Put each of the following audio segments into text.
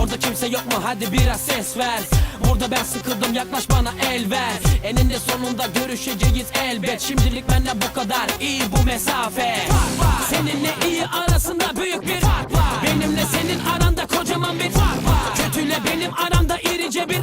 Orada kimse yok mu? Hadi biraz ses ver. Burada ben sıkıldım yaklaş bana el ver. Eninde sonunda görüşeceğiz elbet. Şimdilik bende bu kadar. İyi bu mesafe. Seninle iyi arasında büyük bir fark var. Benimle senin aranda kocaman bir fark var. Kötüyle benim aramda irice bir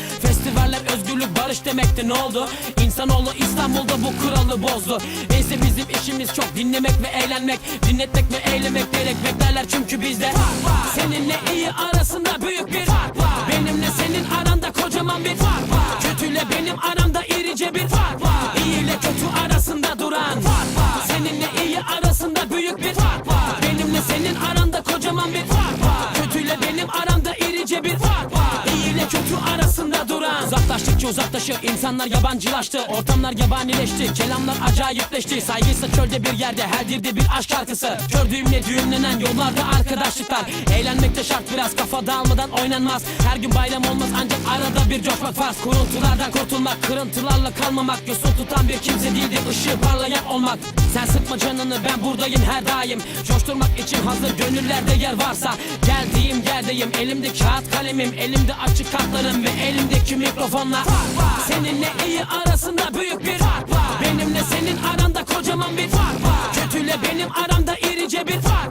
Festivaller özgürlük barış demekti ne oldu? İnsanoğlu İstanbul'da bu kuralı bozdu. Neyse bizim işimiz çok dinlemek ve eğlenmek Dinletmek ve eylemek gerek beklerler çünkü bizde. Seninle iyi arasında büyük bir fark var. Benimle senin aranda kocaman bir fark Uzaklaştıkça uzaklaşır insanlar yabancılaştı Ortamlar yabanileşti kelamlar acayipleşti. Saygıysa çölde bir yerde her dilde bir aşk şarkısı. Kör düğümle düğümlenen yollarda arkadaşlıklar. Eğlenmek de şart biraz kafa dağılmadan oynanmaz. Her gün bayram olmaz ancak arada bir coşmak farz. Kuruntulardan kurtulmak kırıntılarla kalmamak. Yosun tutan bir kimse değildi ışığı parlayan olmak. Sen sıkma canını ben buradayım her daim. Coşturmak için hazır gönüllerde yer varsa. Geldiğim yerdeyim elimde kağıt kalemim Elimde açık kartlarım ve elimdeki mikrofonla Seninle iyi arasında büyük bir fark var. Benimle senin aranda kocaman bir fark var. Kötüyle benim aramda irice bir fark